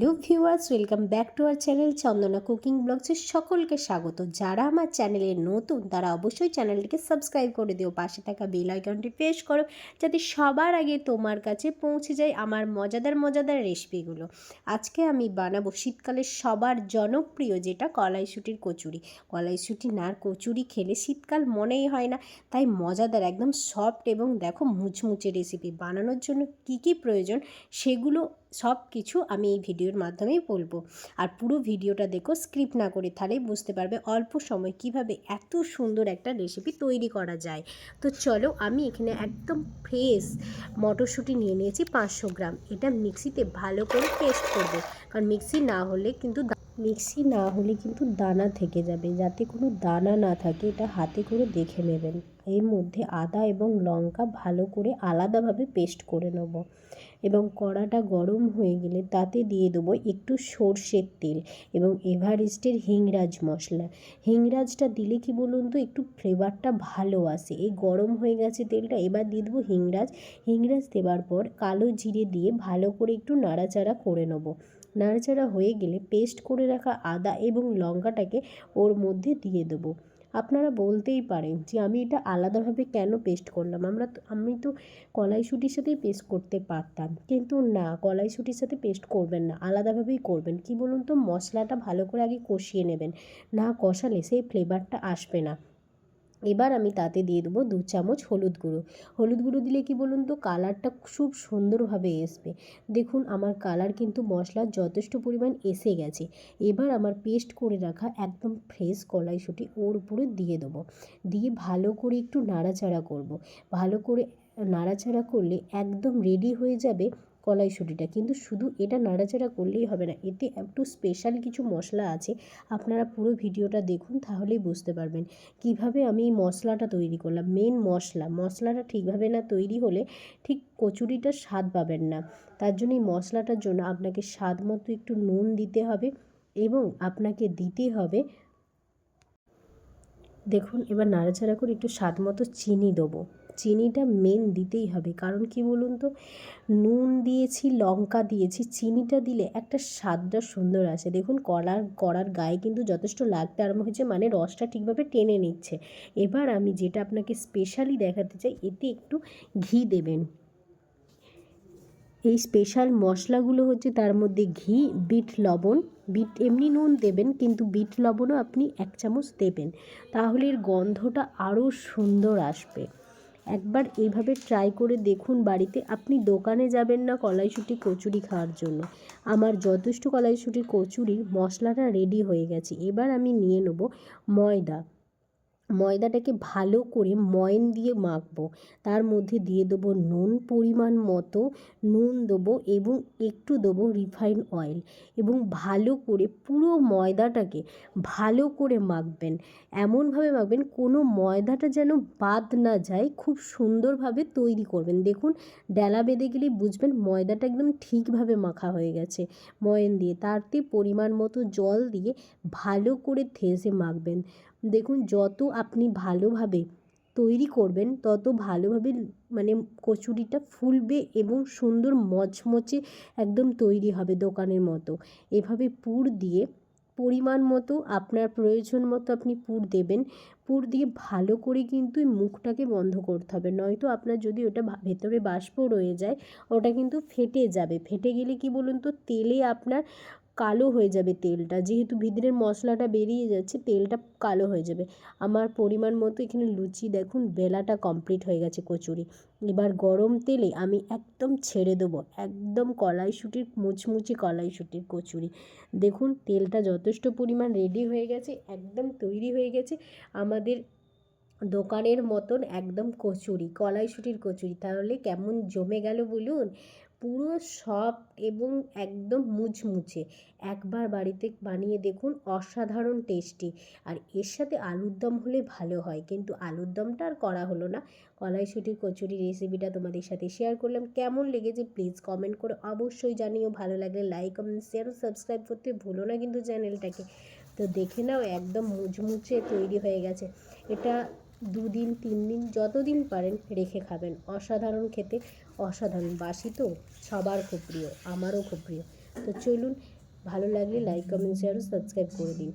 Hello viewers, welcome back to our channel Chandana cooking ব্লগসের সকলকে স্বাগত। যারা আমার চ্যানেলে নতুন, তারা অবশ্যই চ্যানেলটিকে সাবস্ক্রাইব করে দিও, পাশে থাকা বেল আইকনটি প্রেস করো, যাতে সবার আগে তোমার কাছে পৌঁছে যায় আমার মজাদার মজাদার রেসিপিগুলো। আজকে আমি বানাবো শীতকালে সবার জনপ্রিয় যেটা কলাইশুটির কচুরি। কলাইশুটি নার কচুরি খেলে শীতকাল মনেই হয় না, তাই মজাদার, একদম সফট এবং দেখো মুচমুচে রেসিপি। বানানোর জন্য কি কি প্রয়োজন সেগুলো সব কিছু আমি এই ভিডিওর মাধ্যমেই বলব। আর পুরো ভিডিওটা দেখো স্ক্রিপ্ট না করে তাহলে বুঝতে পারবে অল্প সময় কীভাবে এত সুন্দর একটা রেসিপি তৈরি করা যায়। তো চলো, আমি এখানে একদম ফ্রেশ মটরশুঁটি নিয়ে নিয়েছি পাঁচশো গ্রাম। এটা মিক্সিতে ভালো করে পেস্ট করব। কারণ মিক্সি না হলে কিন্তু মিক্সি না হলে কিন্তু দানা থেকে যাবে। যাতে কোনো দানা না থাকে, এটা হাতে করে দেখে নেবেন। এর মধ্যে আদা এবং লঙ্কা ভালো করে আলাদাভাবে পেস্ট করে নেব এবং কড়াটা গরম হয়ে গেলে তাতে দিয়ে দেবো একটু সর্ষের তেল এবং এভারেস্টের হিংরাজ মশলা। হিংরাজটা দিলে কি বলুন তো, একটু ফ্লেভারটা ভালো আসে। এই গরম হয়ে গেছে তেলটা, এবার দিয়ে দেবো হিংরাজ। হিংরাজ দেওয়ার পর কালো জিরে দিয়ে ভালো করে একটু নাড়াচাড়া করে নেব। নাড়াচাড়া হয়ে গেলে পেস্ট করে রাখা আদা এবং লঙ্কাটাকে ওর মধ্যে দিয়ে দেবো। আপনারা বলতেই পারেন যে আমি এটা আলাদাভাবে কেন পেস্ট করলাম? আমরা তো, আমি তো কলাইশুটির সাথেই পেস্ট করতে পারতাম। কিন্তু না, কলাইশুটির সাথে পেস্ট করবেন না, আলাদাভাবেই করবেন। কি বলুন তো? মশলাটা ভালো করে আগে কষিয়ে নেবেন। না কষালে সেই ফ্লেভারটা আসবে না। এবার আমি তাতে দিয়ে দেবো দু চামচ হলুদ গুঁড়ো। হলুদ গুঁড়ো দিলে কি বলুন তো, কালারটা খুব সুন্দরভাবে আসবে দেখুন, আমার কালার কিন্তু মশলার যথেষ্ট পরিমাণ এসে গেছে। এবার আমার পেস্ট করে রাখা একদম ফ্রেশ কলাইশুঁটি ওর উপরে দিয়ে দেবো। দিয়ে ভালো করে একটু নাড়াচাড়া করব। ভালো করে নাড়াচাড়া করলে একদম রেডি হয়ে যাবে কলাইশুঁটিটা। কিন্তু শুধু এটা নাড়াচাড়া করলেই হবে না, এতে একটু স্পেশাল কিছু মশলা আছে, আপনারা পুরো ভিডিওটা দেখুন তাহলেই বুঝতে পারবেন কীভাবে আমি এই মশলাটা তৈরি করলাম। মেন মশলা, মশলাটা ঠিকভাবে না তৈরি হলে ঠিক কচুরিটার স্বাদ পাবেন না। তার জন্য এই মশলাটার জন্য আপনাকে স্বাদ মতো একটু নুন দিতে হবে এবং আপনাকে দিতে হবে দেখুন এবার নাড়াচাড়া করে একটু স্বাদ মতো চিনি দেবো। চিনিটা মেন দিতেই হবে। কারণ কি বলুন তো? নুন দিয়েছি, লঙ্কা দিয়েছি, চিনিটা দিলে একটা স্বাদটা সুন্দর আসে। দেখুন, কলার কড়ার গায়ে কিন্তু যথেষ্ট লাগতে আরম্ভ হয়েছে মানে রসটা ঠিকভাবে টেনে নিচ্ছে। এবার আমি যেটা আপনাকে স্পেশালি দেখাতে চাই, এতে একটু ঘি দেবেন। এই স্পেশাল মশলাগুলো হচ্ছে তার মধ্যে ঘি, বিট, লবণ। বিট এমনি নুন দেবেন, কিন্তু বিট, লবণও আপনি এক চামচ দেবেন। তাহলে এর গন্ধটা আরও সুন্দর আসবে। একবার এইভাবে ট্রাই করে দেখুন বাড়িতে। আপনি দোকানে যাবেন না কলাইশুঁটি কচুরি খাওয়ার জন্য। আমার যথেষ্ট কলাইশুঁটির কচুরির মশলাটা রেডি হয়ে গেছে। এবার আমি নিয়ে নেব ময়দা। ময়দাটাকে ভালো করে ময়ন দিয়ে মাখবো। তার মধ্যে দিয়ে দেবো নুন পরিমাণ মতো। নুন দেবো এবং একটু দেবো রিফাইন অয়েল এবং ভালো করে পুরো ময়দাটাকে ভালো করে মাখবেন। এমনভাবে মাখবেন কোনো ময়দাটা যেন বাদ না যায়, খুব সুন্দরভাবে তৈরি করবেন। দেখুন, ডেলা বেঁধে গেলে বুঝবেন ময়দাটা একদম ঠিকভাবে মাখা হয়ে গেছে ময়ন দিয়ে। তাতে পরিমাণ মতো জল দিয়ে ভালো করে থেসে মাখবেন। দেখুন, যত আপনি ভালোভাবে তৈরি করবেন, তত ভালোভাবে মানে কচুরিটা ফুলবে এবং সুন্দর মচমচে একদম তৈরি হবে দোকানের মতো। এভাবে পুর দিয়ে পরিমাণ মতো, আপনার প্রয়োজন মতো আপনি পুর দেবেন। পুর দিয়ে ভালো করে কিন্তু মুখটাকে বন্ধ করতে হবে। নয়তো আপনার যদি ওটা ভেতরে বাষ্প রয়ে যায়, ওটা কিন্তু ফেটে যাবে। ফেটে গেলে কি বলুন তো, তেলে আপনার কালো হয়ে যাবে তেলটা। যেহেতু ভিতরের মশলাটা বেরিয়ে যাচ্ছে, তেলটা কালো হয়ে যাবে। আমার পরিমাণ মতো এখানে লুচি দেখুন, বেলাটা কমপ্লিট হয়ে গেছে কচুরি। এবার গরম তেলে আমি একদম ছেড়ে দেবো, একদম কলাইশুটির, মুচমুচে কলাইশুটির কচুরি। দেখুন, তেলটা যথেষ্ট পরিমাণ রেডি হয়ে গেছে, একদম তৈরি হয়ে গেছে। আমাদের দোকানের মতন একদম কচুরি, কলাইশুটির কচুরি। তাহলে কেমন জমে গেল বলুন? পুরো সব এবং একদম মুচমুচে। একবার বাড়িতে বানিয়ে দেখুন, অসাধারণ টেস্টি। আর এর সাথে আলুর দম হলে ভালো হয়। কিন্তু আলুর দমটা আর করা হলো না। কলাইশুটির কচুরি রেসিপিটা তোমাদের সাথে শেয়ার করলাম। কেমন লেগেছে প্লিজ কমেন্ট করে অবশ্যই জানিও। ভালো লাগলে লাইক কমেন্ট শেয়ার সাবস্ক্রাইব করতে ভুলো না কিন্তু চ্যানেলটাকে তো দেখে নাও, একদম মুচমুচে তৈরি হয়ে গেছে। এটা দুদিন তিন দিন যতদিন পারেন রেখে খাবেন। অসাধারণ খেতে, অসাধারণ বাসি তো সবার খুব প্রিয়, আমারও খুব প্রিয়। তো চলুন, ভালো লাগলে লাইক কমেন্ট শেয়ার সাবস্ক্রাইব করে দিন।